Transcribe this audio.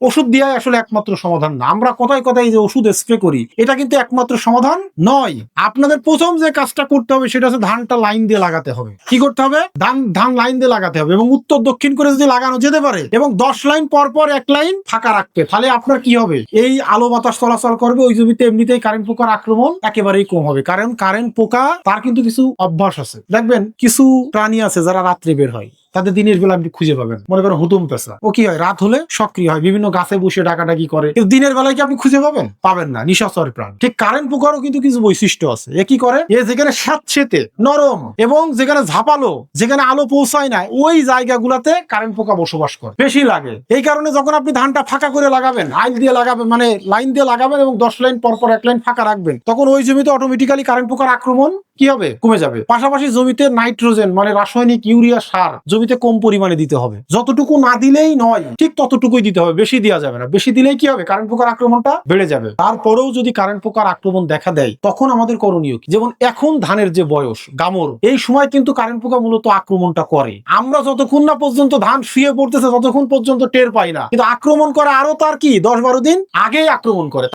ওষুধ দেওয়াই আসলে একমাত্র সমাধান না। আমরা কোথায় কোথায় যে ওষুধ স্প্রে করি, এটা কিন্তু একমাত্র সমাধান নয়। আপনাদের প্রথম যে কাজটা করতে হবে সেটা হচ্ছে ধানটা লাইন দিয়ে লাগাতে হবে। কি করতে হবে? ধান ধান লাইন দিয়ে লাগাতে হবে এবং উত্তর দক্ষিণ করে যদি লাগানো যেতে পারে এবং দশ লাইন পর পর এক লাইন ফাঁকা রাখতে, তাহলে আপনার কি হবে? এই আলো বাতাস চলাচল করবে, ওই জমিতে এমনিতেই কারেন্ট পোকার আক্রমণ একেবারেই কম হবে। কারণ কারেন্ট পোকা, তার কিন্তু কিছু অভ্যাস আছে। দেখবেন, কিছু প্রাণী আছে যারা রাত্রে বের হয়। তাদের বেলা আপনি খুঁজে পাবেন। মনে করেন হুতুম পেশা ও কি হয়? রাত হলে সক্রিয় হয়। বিভিন্ন গাছে বসে ডাকাডাকি করে। কিন্তু দিনের বেলায় কি আপনি খুঁজে পাবেন? পাবেন না। নিশাচর প্রাণ। ঠিক কারেন্ট পোকারও কিন্তু কিছু বৈশিষ্ট্য আছে। এ কি করে? এ যেখানে স্যাঁতসেতে নরম এবং যেখানে ঝাপালো, যেখানে আলো পৌঁছায় না, ওই জায়গাগুলাতে কারেন্ট পোকা বসবাস করে। বেশি লাগে। এই কারণে যখন আপনি ধানটা ফাঁকা করে লাগাবেন, আইল দিয়ে লাগাবেন মানে লাইন দিয়ে লাগাবেন এবং দশ লাইন পর পর এক লাইন ফাঁকা রাখবেন, তখন ওই জমিতে অটোমেটিক্যালি কারেন্ট পোকার আক্রমণ কি হবে? কমে যাবে। পাশাপাশি জমিতে নাইট্রোজেন মানে রাসায়নিক ইউরিয়া সার জমিতে কম পরিমাণে দিতে হবে। যতটুকু না দিলেই নয়, ঠিক ততটুকুই দিতে হবে। বেশি দেওয়া যাবে না। বেশি দিলেই কি হবে? কারেন্ট পোকার আক্রমণটা বেড়ে যাবে। তারপরেও যদি কারেন্ট পোকার আক্রমণ দেখা দেয়, তখন আমাদের করণীয় কি? যেমন এখন ধানের যে বয়স, গামর, এই সময় কিন্তু কারেন্ট পোকা মূলত আক্রমণটা করে। আমরা যতক্ষণ না পর্যন্ত ধান শুয়ে পড়তেছে, ততক্ষণ পর্যন্ত টের পাই না। কিন্তু আক্রমণ করে আরও তার কি? দশ বারো দিন আগেই আক্রমণ করে।